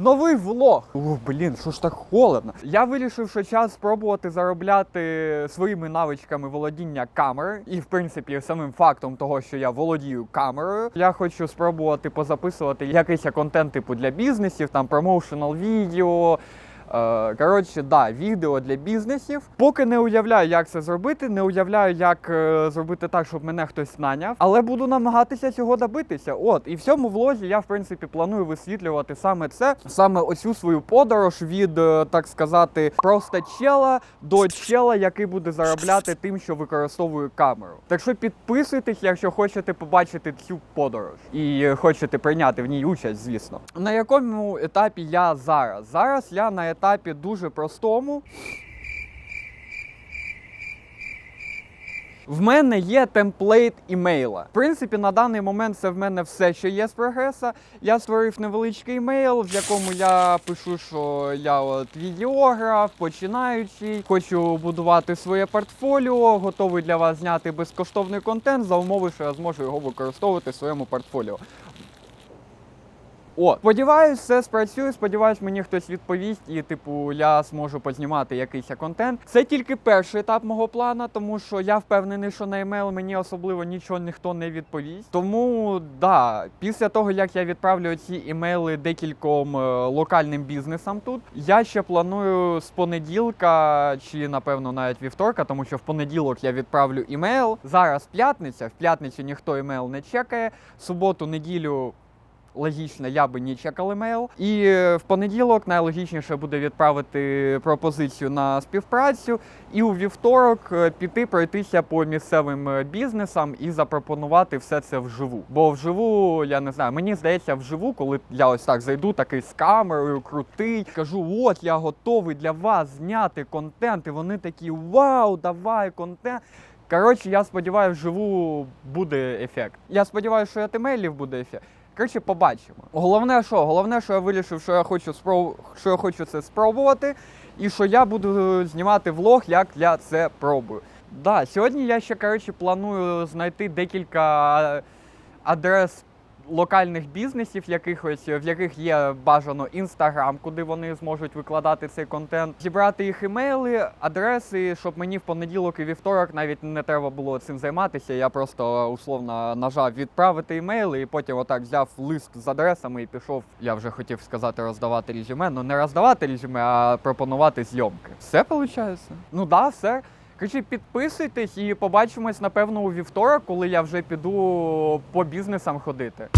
Новий влог. О, блін, що ж так холодно. Я вирішив, що час спробувати заробляти своїми навичками володіння камери, І, в принципі, самим фактом того, що я володію камерою. Я хочу спробувати позаписувати якийсь контент типу для бізнесів, там промоушенал відео. Е, Коротше, да, відео для бізнесів. Поки не уявляю, як це зробити, не уявляю, як е, зробити так, щоб мене хтось наняв. Але буду намагатися цього добитися. От, і в цьому влозі я, в принципі, планую висвітлювати саме це, саме оцю свою подорож від, е, так сказати, просто чела до чела, який буде заробляти тим, що використовує камеру. Так що підписуйтесь, якщо хочете побачити цю подорож і хочете прийняти в ній участь, звісно. На якому етапі я зараз? Зараз я на етапі дуже простому. В мене є темплейт імейла. В принципі, на даний момент це в мене все, що є з прогреса. Я створив невеличкий імейл, в якому я пишу, що я от відеограф, починаючий, хочу будувати своє портфоліо, готовий для вас зняти безкоштовний контент за умови, що я зможу його використовувати в своєму портфоліо. О, сподіваюсь, все спрацює. Сподіваюсь, мені хтось відповість, і типу я зможу познімати якийсь контент. Це тільки перший етап мого плану, тому що я впевнений, що на емейл мені особливо нічого ніхто не відповість. Тому да, після того як я відправлю ці імейли декільком е, локальним бізнесам тут, я ще планую з понеділка чи напевно навіть вівторка, тому що в понеділок я відправлю імейл. Зараз п'ятниця, в п'ятницю ніхто імейл не чекає. Суботу, неділю логічно, я би не чекав емейл. І е, в понеділок найлогічніше буде відправити пропозицію на співпрацю, і у вівторок е, піти пройтися по місцевим е, бізнесам і запропонувати все це вживу. Бо вживу, я не знаю, мені здається, вживу, коли я ось так зайду, такий з камерою, крутий, кажу, от я готовий для вас зняти контент. І вони такі вау, давай контент. Коротше, я сподіваюся, вживу буде ефект. Я сподіваюся, що від емейлів буде ефект. Коротше, побачимо. Головне, що? Головне, що я вирішив, що я хочу спроб... що я хочу це спробувати, і що я буду знімати влог, як я це пробую. Да, сьогодні я ще коротше, планую знайти декілька адрес локальних бізнесів, якихось, в яких є бажано інстаграм, куди вони зможуть викладати цей контент, зібрати їх імейли, адреси, щоб мені в понеділок і вівторок навіть не треба було цим займатися. Я просто условно нажав відправити імейли, і потім отак взяв лист з адресами і пішов. Я вже хотів сказати роздавати резюме. Ну не роздавати резюме, а пропонувати зйомки. Все виходить? Ну да, все. Коротше, підписуйтесь і побачимось, напевно, у вівторок, коли я вже піду по бізнесам ходити.